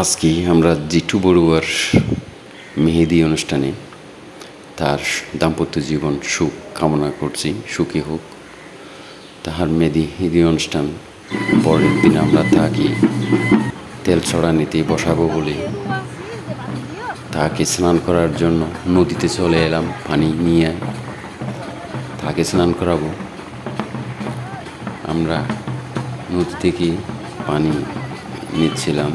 আজকে আমরা জিটু বড়ুয়ার মেহেদি অনুষ্ঠানে তার দাম্পত্য জীবন সুখ কামনা করছি, সুখী হোক। তাহার মেহেদি অনুষ্ঠান পরের দিন আমরা তাকে তেল ছড়ানিতে বসাবো বলে। তাকে স্নান করার জন্য নদীতে চলে এলাম, পানি নিয়ে। তাকে স্নান করাবো। আমরা নদী থেকে পানি নিচ্ছিলাম।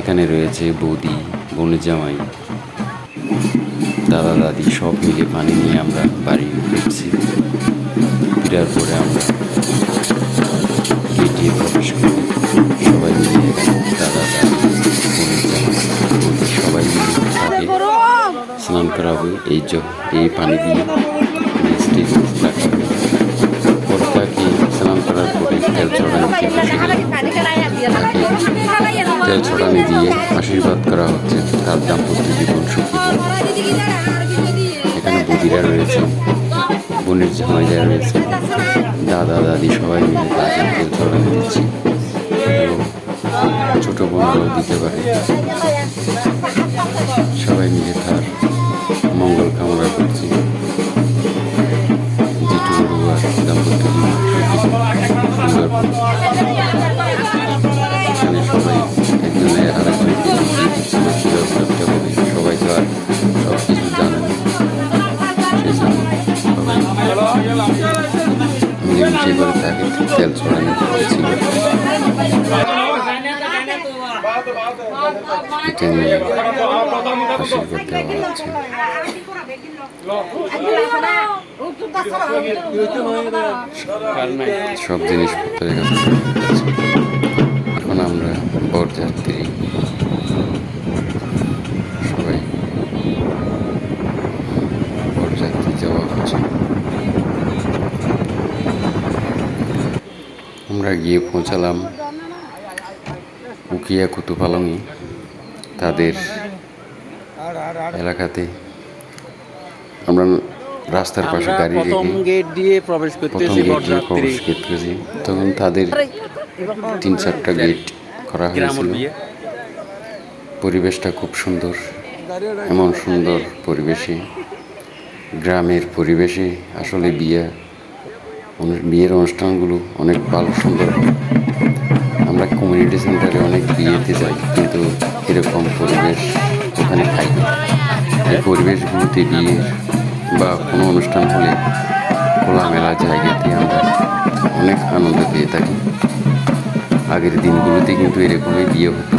এখানে রয়েছে বৌদি বোনের জামাই দাদা দাদি সব মিলে পানি নিয়ে আমরা বাড়ি ফিরছি। ফেরার পরে আমরা গেটে প্রবেশ করি। সবাই মিলে দাদা দাদি বোনের জামাই বৌদি সবাই মিলে তাকে স্নান করাবো। এই এই পানি দিয়ে রাখা দিয়ে আশীর্বাদ করা হচ্ছে, তার দাম্পত্য জীবন সুখী এখানে বুদিরা রয়েছে, বোনের জামাইরা রয়েছে, দাদা, দাদি সবাই মিলে তাকে তেল দিচ্ছে এবং ছোটো বোনরাও দিতে পারে। সবাই মিলে তার মঙ্গল কামনা করছি। দাম্পত্য জীবন সুন্দর মিলেমিশে করে তাকে তেল ছড়ানো সব জিনিসপত্র এখন আমরা বরযাত্রী। সবাই বরযাত্রী যাওয়া হচ্ছে। আমরা গিয়ে পৌঁছালাম উকিয়া কুতুপালংয়ে তাদের এলাকাতে। আমরা রাস্তার পাশে গাড়ি প্রথম গেট দিয়ে প্রবেশ করতেছি গেট প্রবেশ করতেছি। তখন তাদের তিন চারটা গেট করা হয়েছিল। পরিবেশটা খুব সুন্দর এমন সুন্দর পরিবেশে গ্রামের পরিবেশে আসলে বিয়ে বিয়ের অনুষ্ঠানগুলো অনেক ভালো, সুন্দর। আমরা কমিউনিটি সেন্টারে অনেক বিয়েতে যাই, কিন্তু এরকম পরিবেশ ওখানে পাই না এই পরিবেশগুলোতে বিয়ের বা কোনো অনুষ্ঠান হলে খোলামেলা জায়গাতে আমরা অনেক আনন্দ পেয়ে থাকি। আগের দিনগুলোতে কিন্তু এরকমই বিয়ে হতো।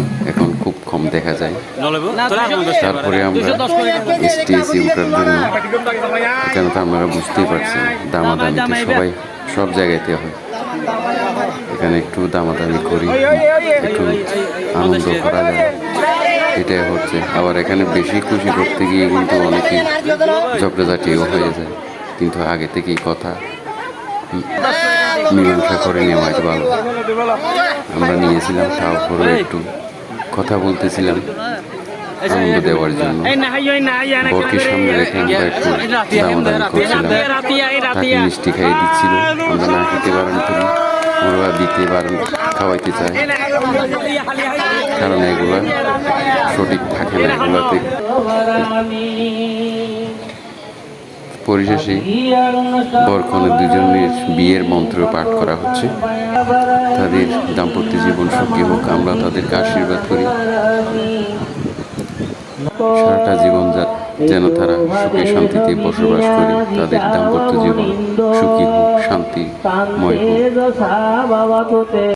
খুব কম দেখা যায়। তারপরে আমরা স্টেজে ওঠার জন্য কেন তো আপনারা বুঝতেই পারছেন দামাদামিতে সবাই সব জায়গাতে হয়। এখানে একটু দামাদামি করি একটু আনন্দ করা যায়। এটাই হচ্ছে। আবার এখানে বেশি খুশি করতে গিয়ে কিন্তু অনেকে ঝগড়াঝাটিও হয়ে যায়। কিন্তু আগে থেকেই কথা। হুম, মীমাংসা করে নেওয়া ভালো। আমরা নিয়েছিলাম তারপরে একটু কথা বলতেছিলাম আনন্দ দেওয়ার জন্য। বরকে সামনে রেখে আমরা একটু করছিলাম। তাকে মিষ্টি খাইয়ে দিচ্ছিল। আমরা না খেতে পারেন তুমি ওরা দিতে খাওয়াইতে কারণ এগুলা সঠিক থাকে না, এগুলাতে পরিশেষে বরক্ষণে দুজনের বিয়ের মন্ত্র পাঠ করা হচ্ছে। তাদের দাম্পত্য জীবন সুখী হোক, আমরা তাদেরকে আশীর্বাদ করি। সারাটা জীবন যেন তারা সুখে শান্তিতে বসবাস করে, তাদের দাম্পত্য জীবন সুখী হোক, শান্তিময় হোক।